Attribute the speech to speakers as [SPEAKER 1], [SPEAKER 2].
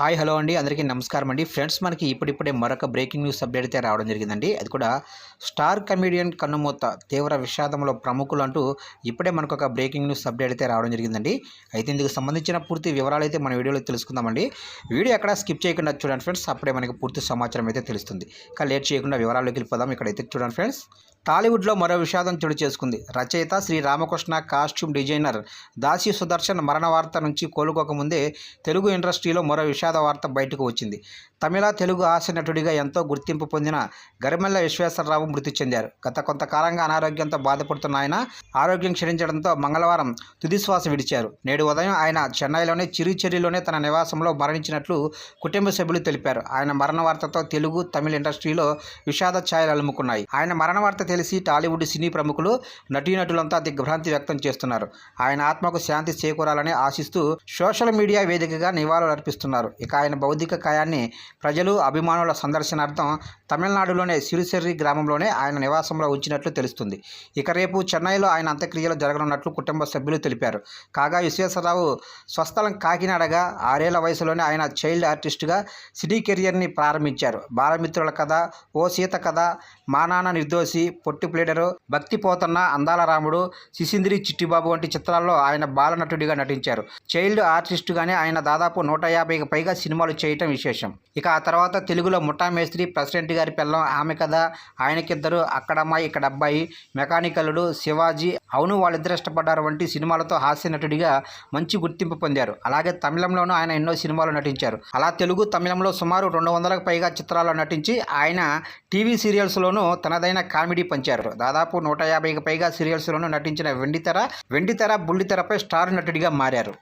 [SPEAKER 1] Hi hello అండి. అందరికీ నమస్కారం అండి. ఫ్రెండ్స్ మనకి ఇప్పుడిప్పుడే మరొక బ్రేకింగ్ న్యూస్ అప్డేట్ అయితే రావడం జరిగిందండి. అది కూడా స్టార్ కమీడియన్ కన్నుమూత తీవ్ర విషాదంలో ప్రముఖులు అంటూ ఇప్పుడే మనకు ఒక బ్రేకింగ్ న్యూస్ అప్డేట్ అయితే రావడం జరిగిందండి. అయితే ఇందుకు సంబంధించిన పూర్తి వివరాలు అయితే మన వీడియోలో తెలుసుకుందామండి. వీడియో ఎక్కడ స్కిప్ చేయకుండా చూడండి ఫ్రెండ్స్. అప్పుడే మనకి పూర్తి సమాచారం అయితే తెలుస్తుంది. ఇక లేట్ చేయకుండా వివరాల్లోకి వెళ్ళిపోదాం. ఇక్కడైతే చూడండి ఫ్రెండ్స్. టాలీవుడ్లో మరో విషాదం చోటు చేసుకుంది. రచయిత శ్రీ రామకృష్ణ కాస్ట్యూమ్ డిజైనర్ దాసి సుదర్శన్ మరణ వార్త నుంచి కోలుకోకముందే తెలుగు ఇండస్ట్రీలో మరో విషాద వార్త బయటకు వచ్చింది. తమిళ తెలుగు హాస్య నటుడిగా ఎంతో గుర్తింపు పొందిన గరిమెల్ల విశ్వేశ్వరరావు మృతి చెందారు. గత కొంతకాలంగా అనారోగ్యంతో బాధపడుతున్న ఆయన ఆరోగ్యం క్షీణించడంతో మంగళవారం తుదిశ్వాస విడిచారు. నేడు ఉదయం ఆయన చెన్నైలోని చిరుచెర్రిలోనే తన నివాసంలో మరణించినట్లు కుటుంబ సభ్యులు తెలిపారు. ఆయన మరణ వార్తతో తెలుగు తమిళ ఇండస్ట్రీలో విషాద ఛాయలు అలుముకున్నాయి. ఆయన మరణ వార్త తెలిసి టాలీవుడ్ సినీ ప్రముఖులు నటీనటులంతా దిగ్భ్రాంతి వ్యక్తం చేస్తున్నారు. ఆయన ఆత్మకు శాంతి చేకూరాలని ఆశిస్తూ సోషల్ మీడియా వేదికగా నివాళులు అర్పిస్తున్నారు ఇక ఆయన భౌతిక కాయాన్ని ప్రజలు అభిమానుల సందర్శనార్థం తమిళనాడులోనే సిరిసెర్రి గ్రామంలోనే ఆయన నివాసంలో ఉంచినట్లు తెలుస్తుంది. ఇక రేపు చెన్నైలో ఆయన అంత్యక్రియలు జరగనున్నట్లు కుటుంబ సభ్యులు తెలిపారు. కాగా విశ్వేశ్వరరావు స్వస్థలం కాకినాడగా ఆరేళ్ళ వయసులోనే ఆయన చైల్డ్ ఆర్టిస్టుగా సినీ కెరియర్ని ప్రారంభించారు. బాలమిత్రుల కథ ఓ సీత కథ మా నాన్న నిర్దోషి పొట్టి ప్లేడరు భక్తి పోతన్న అందాల రాముడు శిశింద్రి చిట్టిబాబు వంటి చిత్రాల్లో ఆయన బాలనటుడిగా నటించారు. చైల్డ్ ఆర్టిస్టుగానే ఆయన దాదాపు నూట యాభైకి పైగా సినిమాలు చేయటం విశేషం. ఇక ఆ తర్వాత తెలుగులో ముఠా మేస్త్రి ప్రెసిడెంట్ గారి పిల్లం ఆమె కథ ఆయనకిద్దరు అక్కడమ్మాయి ఇక్కడ అబ్బాయి మెకానికలుడు శివాజీ అవును వాళ్ళిద్దరు ఇష్టపడ్డారు వంటి సినిమాలతో హాస్య నటుడిగా మంచి గుర్తింపు పొందారు. అలాగే తమిళంలోనూ ఆయన ఎన్నో సినిమాలు నటించారు. అలా తెలుగు తమిళంలో సుమారు రెండు వందలకు పైగా చిత్రాల్లో నటించి ఆయన టీవీ సీరియల్స్లోనూ తనదైన కామెడీ పంచారు. దాదాపు నూట యాభైకి పైగా సీరియల్స్లోనూ నటించిన వెండితెర వెండితెర బుల్లితెరపై స్టార్ నటుడిగా మారారు.